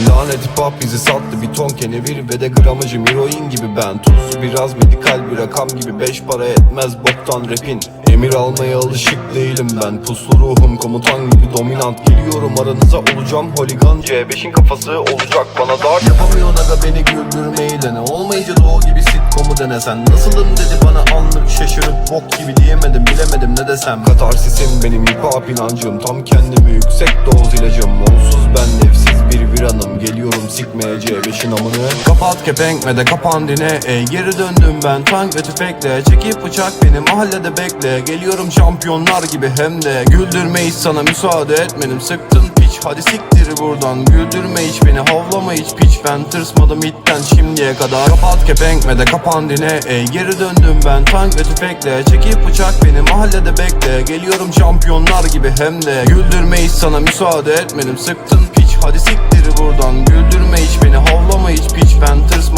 Lanet hip hop bizi sattı bir ton kenevir ve de gramajım heroin gibi ben Tuzlu biraz medikal bir rakam gibi. Beş para etmez boktan rapin. Emir almaya alışık değilim ben. Puslu ruhum komutan gibi dominant. Geliyorum aranıza olacağım holigan. C5'in kafası olacak bana dar Yapamıyorsun aga beni güldürmeyi dene Olmayınca doğu gibi sitcomu denesen? Nasılım dedi bana anlık şaşırıp bok gibi diyemedim bilemedim ne desem. Katarsisim benim hip hop inancım. Tam kendimi yüksek doz ilacım. Onsuz ben nefsiz bir viranım. Geliyorum sikmeye C5'in amını. Kapat kepenk ve de kapan dine. Ey geri döndüm ben. Tank ve tüfekle. Çekip bıçak beni mahallede bekle. Geliyorum şampiyonlar gibi hem de. Güldürme hiç sana müsaade etmedim. Sıktın piç hadi siktir buradan Güldürme hiç beni havlama hiç piç. Ben tırsmadım itten şimdiye kadar. Kapat kepenk ve de kapan dine Ey geri döndüm ben. Tank ve tüfekle Çekip bıçak beni mahallede bekle. Geliyorum şampiyonlar gibi hem de. Güldürme hiç sana müsaade etmedim Sıktın piç. Hadi siktir buradan Güldürme hiç beni havlama hiç piç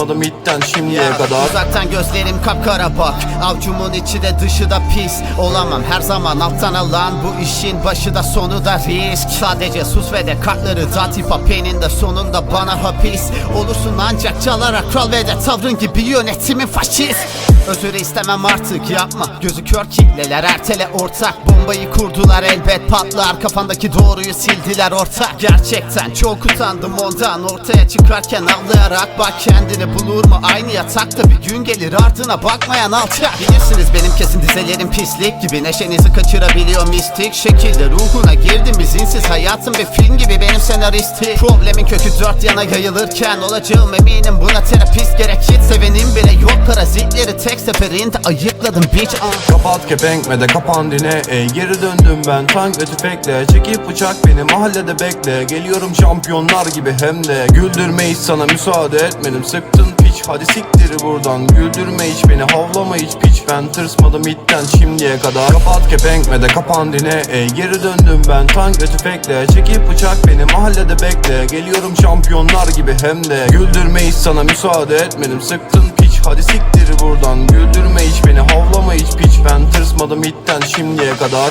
Ben tırsmadım itten şimdiye kadar. Uzaktan gözlerim kapkara bak. Avcumun içi de dışı da pis. Olamam her zaman alttan alan Bu işin başı da sonu da risk. Sadece sus ve de kartları dağıt. Hip hop sonunda bana hapis. Olursun ancak çalarak kral ve de tavrın gibi yönetimin faşist Özür istemem artık yapma. Gözü kör kitleler ertele ortak. Bombayı kurdular elbet patlar. Kafandaki doğruyu sildiler ortak. Gerçekten çok utandım ondan. Ortaya çıkarken ağlayarak bak kendini bulur mu? Aynı yatakta bir gün gelir ardına bakmayan alçak Bilirsiniz benim kesin dizelerim pislik gibi. Neşenizi kaçırabiliyor mistik şekilde. Ruhuna girdim izinsiz hayatım bir film gibi benim senaristi Problemin kökü dört yana yayılırken Olacağım eminim. Buna terapist gerek Hiç sevenim bile yok. Parazitleri tek seferinde ayıkladım bitch uh. Kapat kepenk ve de kapan dine Ey geri döndüm ben. Tank ve tüfekle Çekip bıçak beni mahallede bekle. Geliyorum şampiyonlar gibi hem de. Güldürme hiç sana müsaade etmedim. Sıktın piç hadi siktir buradan. Güldürme hiç beni havlama hiç piç. Ben tırsmadım itten şimdiye kadar. Kapat kepenk ve de kapan dine Ey geri döndüm ben. Tank ve tüfekle Çekip bıçak beni mahallede bekle. Geliyorum şampiyonlar gibi hem de. Güldürme hiç sana müsaade etmedim. Sıktın hadi siktir buradan. Güldürme hiç beni havlama hiç piç. Ben tırsmadım itten şimdiye kadar